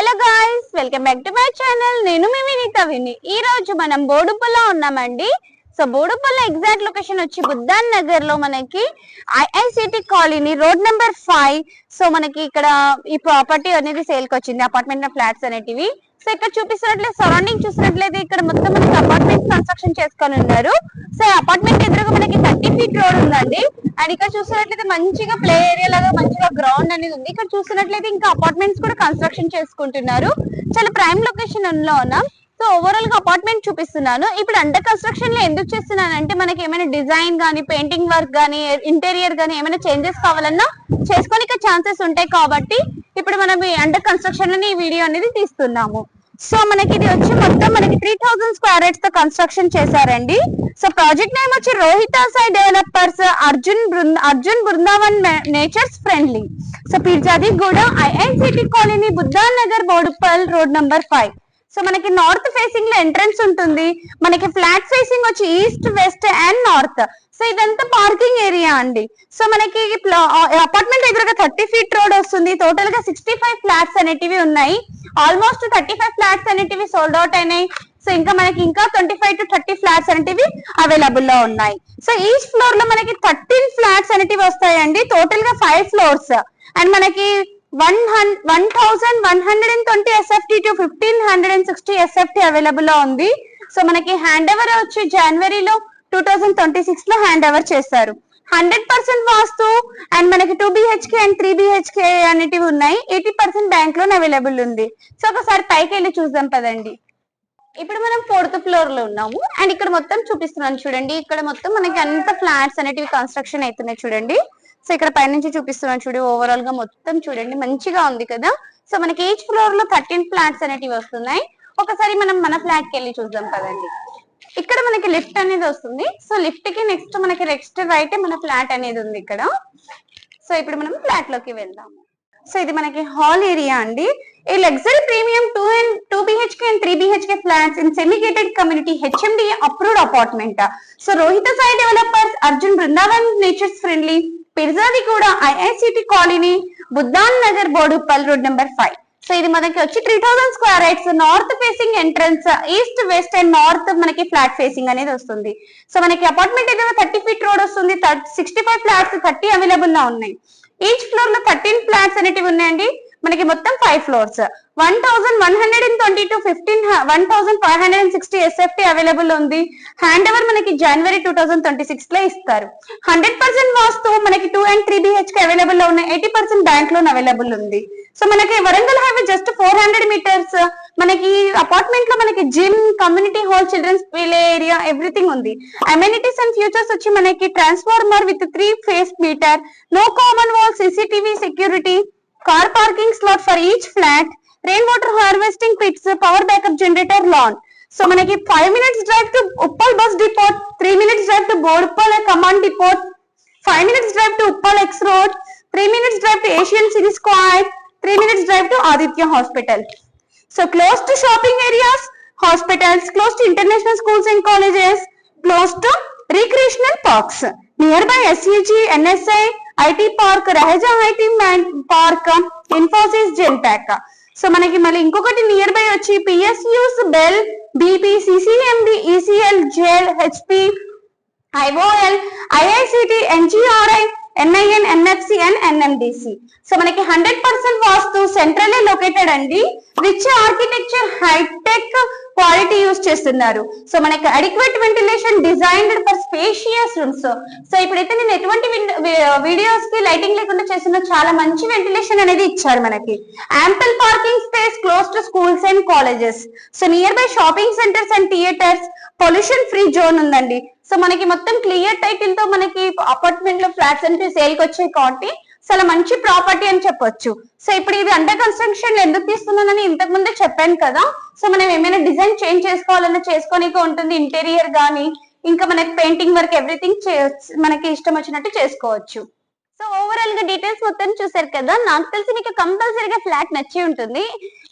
Hello guys welcome back to my channel నేను మీ వినీత విని. ఈ రోజు మనం బోడుపల్లో ఉన్నామండి. సో బోడుపల్ల ఎగ్జాక్ట్ లొకేషన్ వచ్చి బుద్ధాన్ నగర్లో మనకి IICT colony road number five so మనకి ఇక్కడ ఈ ప్రాపర్టీ అనేది సేల్కి వచ్చింది. అపార్ట్మెంట్ ఫ్లాట్స్ అనేటివి. సో ఇక్కడ చూపిస్తున్నట్లయితే సరౌండింగ్ చూసినట్లయితే ఇక్కడ మొత్తం మనకి అపార్ట్మెంట్ కన్స్ట్రక్షన్ చేసుకొని ఉన్నారు. సో అపార్ట్మెంట్ ఎదురుగా మనకి థర్టీ ఫీట్ రోడ్ ఉందండి. అండ్ ఇక్కడ చూసినట్లయితే మంచిగా ప్లే ఏరియా లాగా మంచిగా గ్రౌండ్ అనేది ఉంది. ఇక్కడ చూసినట్లయితే ఇంకా అపార్ట్మెంట్స్ కూడా కన్స్ట్రక్షన్ చేసుకుంటున్నారు. చాలా ప్రైమ్ లొకేషన్లో ఉన్నాం. సో ఓవరాల్గా అపార్ట్మెంట్ చూపిస్తున్నాను. ఇప్పుడు అండర్ కన్స్ట్రక్షన్లో ఎందుకు చేస్తున్నాను అంటే మనకి ఏమైనా డిజైన్ గానీ పెయింటింగ్ వర్క్ గానీ ఇంటీరియర్ గానీ ఏమైనా చేంజెస్ కావాలన్నా చేసుకోనికి ఛాన్సెస్ ఉంటాయి కాబట్టి ఇప్పుడు మనం అండర్ కన్స్ట్రక్షన్లోనే ఈ వీడియో అనేది తీస్తున్నాము. సో మనకి ఇది వచ్చి మొత్తం మనకి త్రీ థౌసండ్ స్క్వేర్ యార్డ్స్తో కన్స్ట్రక్షన్ చేశారండి. సో ప్రాజెక్ట్ నేమ్ వచ్చి Rohitha Sai developers Arjun Brinda Arjun Brindavan nature's friendly so Peerzadiguda INCT colony Buddha Nagar Boduppal road number five so మనకి నార్త్ ఫేసింగ్లో ఎంట్రన్స్ ఉంటుంది. మనకి ఫ్లాట్ ఫేసింగ్ వచ్చి east west and north so ఇదంతా parking area అండి. So మనకి apartment ఎదురుగా thirty feet road వస్తుంది. టోటల్గా సిక్స్టీ ఫైవ్ ఫ్లాట్స్ అనేటివి ఉన్నాయి. ఆల్మోస్ట్ థర్టీ ఫైవ్ ఫ్లాట్స్ అనేటివి సోల్డ్ అవుట్ అయినాయి. సో ఇంకా మనకి ఇంకా twenty five to thirty flats అనేటివి అవైలబుల్లో ఉన్నాయి. సో ఈచ్ ఫ్లోర్లో మనకి థర్టీన్ ఫ్లాట్స్ అనేటివి వస్తాయండి. టోటల్గా ఫైవ్ ఫ్లోర్స్ అండ్ మనకి one hundred one thousand one hundred and twenty SFT to fifteen hundred and sixty SFT అవైలబుల్లో ఉంది. సో మనకి హ్యాండ్ ఓవర్ వచ్చి జనవరిలో టూ థౌసండ్ ట్వంటీ సిక్స్లో హ్యాండ్ ఓవర్ చేస్తారు హండ్రెడ్ పర్సెంట్ వాస్తు అండ్ మనకి two BHK and three BHK అనేటివి ఉన్నాయి. Eighty percent bank loan available ఉంది. సో ఒకసారి పైకి వెళ్ళి చూద్దాం పదండి. ఇప్పుడు మనం ఫోర్త్ ఫ్లోర్లో ఉన్నాము. అండ్ ఇక్కడ మొత్తం చూపిస్తున్నాను చూడండి. ఇక్కడ మొత్తం మనకి అంత ఫ్లాట్స్ అనేటివి కన్స్ట్రక్షన్ అవుతున్నాయి చూడండి. సో ఇక్కడ పైనుంచి చూపిస్తున్నాను చూడు ఓవరాల్గా మొత్తం చూడండి. మంచిగా ఉంది కదా? సో మనకి ఈచ్ ఫ్లోర్లో థర్టీన్ ఫ్లాట్స్ అనేటివి వస్తున్నాయి. ఒకసారి మనం మన ఫ్లాట్కి వెళ్ళి చూద్దాం కదండి ఇక్కడ మనకి లిఫ్ట్ అనేది వస్తుంది. సో లిఫ్ట్కి నెక్స్ట్ మనకి నెక్స్ట్ రైట్ మన ఫ్లాట్ అనేది ఉంది ఇక్కడ. సో ఇప్పుడు మనం ఫ్లాట్లోకి వెళ్దాం. సో ఇది మనకి హాల్ ఏరియా అండి. ఈ luxury premium two and two BHK and three BHK flats in semigated community HMD approved apartment so Rohitha Sai developers Arjun Brindavan nature's friendly Peerzadiguda IICT colony Buddhan Nagar Boduppal road number five so ఇది మనకి వచ్చి three thousand square yards north facing entrance east west and north మనకి flat facing అనేది వస్తుంది. So మనకి apartment ఏదైనా thirty feet road వస్తుంది sixty five flats thirty అవైలబుల్లో ఉన్నాయి. ఈచ్ ఫ్లోర్లో థర్టీన్ ఫ్లాట్స్ అనేటివి ఉన్నాయండి. మనకి మొత్తం five floors one thousand one hundred and twenty to fifteen one thousand five hundred and sixty SFT available ఉంది. హ్యాండ్ ఓవర్ మనకి జనవరి టూ థౌసండ్ ట్వంటీ సిక్స్లో ఇస్తారు. హండ్రెడ్ పర్సెంట్ వాస్తు మనకి టూ అండ్ త్రీ బిహెచ్కే అవైలబుల్లో ఉన్నాయి. Eighty percent bank loan available ఉంది. సో మనకి Warangal highway just four hundred metres మనకి అపార్ట్మెంట్లో మనకి gym community hall children's play area everything ఉంది. అమెనిటీస్ అండ్ ఫ్యూచర్స్ వచ్చి మనకి transformer with three phase meter no common wall CCTV security car parking slot for each flat rain water harvesting pits power backup generator lawn so మనకి five minutes drive to Uppal bus depot three minutes drive to Boduppal command depot five minutes drive to Uppal X road three minutes drive to Asian series quite 3 minutes drive to Aditya Hospital. So close to shopping areas, hospitals, close to international schools and colleges, close to recreational parks. Nearby SUG, NSI, IT park Raheja IT park Infosys Genpact so మనకి మళ్ళీ ఇంకొకటి near by వచ్చి PSUs BEL BP CCMB ECL జేల్ HP IOL IICT NGRI NIN NFC and NMDC so మనకి hundred percent vastu central located అండి. Rich architecture hitech quality use చేస్తున్నారు? So మనకి adequate ventilation designed for spacious rooms so ఇప్పుడైతే నేను ఎటువంటి వీడియోస్కి lighting లేకుండా చేస్తున్న చాలా మంచి వెంటిలేషన్ అనేది ఇచ్చారు మనకి. Ample parking space close to schools and colleges so near by shopping centres and theatres pollution free zone ఉందండి. సో మనకి మొత్తం క్లియర్ టైటిల్తో మనకి అపార్ట్మెంట్లో ఫ్లాట్స్ అంటే సేల్కి వచ్చాయి కాబట్టి చాలా మంచి ప్రాపర్టీ అని చెప్పొచ్చు. సో ఇప్పుడు ఇది అండర్ కన్స్ట్రక్షన్ ఎందుకు తీస్తున్నానని ఇంతకు ముందే చెప్పాను కదా. సో మనం ఏమైనా డిజైన్ చేంజ్ చేసుకోవాలన్నా చేసుకోనికే ఉంటుంది ఇంటీరియర్ గానీ ఇంకా మనకి పెయింటింగ్ వర్క్ ఎవ్రీథింగ్ మనకి ఇష్టం వచ్చినట్టు చేసుకోవచ్చు. సో ఓవరాల్గా డీటెయిల్స్ మొత్తం చూసారు కదా నాకు తెలిసి మీకు కంపల్సరీగా ఫ్లాట్ నచ్చి ఉంటుంది.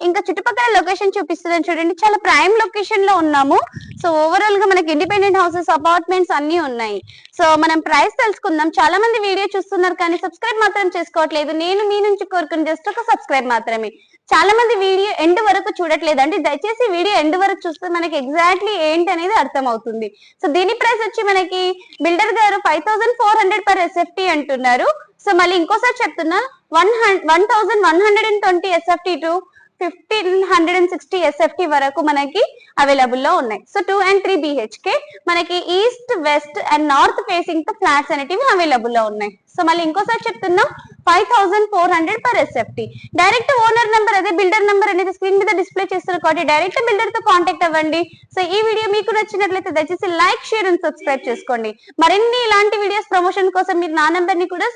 ఇంకా చుట్టుపక్కల లొకేషన్ చూపిస్తుందని చూడండి. చాలా ప్రైమ్ లొకేషన్లో ఉన్నాము. సో ఓవరాల్గా మనకి ఇండిపెండెంట్ హౌసెస్ అపార్ట్మెంట్స్ అన్ని ఉన్నాయి. సో మనం ప్రైస్ తెలుసుకుందాం. చాలా మంది వీడియో చూస్తున్నారు కానీ సబ్స్క్రైబ్ మాత్రం చేసుకోవట్లేదు. నేను మీ నుంచి కోరుకుని జస్ట్ ఒక సబ్స్క్రైబ్ మాత్రమే. చాలా మంది వీడియో ఎండ్ వరకు చూడట్లేదు అంటే దయచేసి వీడియో ఎండ్ వరకు చూస్తే మనకి ఎగ్జాక్ట్లీ ఏంటి అనేది అర్థం అవుతుంది సో దీని ప్రైస్ వచ్చి మనకి బిల్డర్ గారు five thousand four hundred per SFT అంటున్నారు. సో మళ్ళీ ఇంకోసారి చెప్తున్నా one one thousand one hundred and twenty SFT to fifteen hundred and sixty SFT వరకు మనకి అవైలబుల్లో ఉన్నాయి. So two and three BHK మనకి ఈస్ట్ వెస్ట్ అండ్ నార్త్ ఫేసింగ్తో ఫ్లాట్స్ అనేటివి అవైలబుల్లో ఉన్నాయి. సో మళ్ళీ ఇంకోసారి చెప్తున్నా five thousand four hundred per SFT direct owner number అదే బిల్డర్ నెంబర్ అనేది స్క్రీన్ మీద డిస్ప్లే చేస్తారు కాబట్టి డైరెక్ట్ బిల్డర్తో కాంటాక్ట్ అవ్వండి. సో ఈ వీడియో మీకు నచ్చినట్లయితే దయచేసి లైక్ షేర్ అండ్ సబ్స్క్రైబ్ చేసుకోండి. మరిన్ని ఇలాంటి వీడియోస్ ప్రమోషన్ కోసం మీరు నా నెంబర్ని కూడా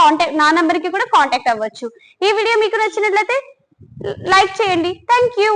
కాంటాక్ట్ నా నెంబర్కి కూడా కాంటాక్ట్ అవ్వచ్చు. ఈ వీడియో మీకు నచ్చినట్లయితే లైక్ చేయండి. Thank you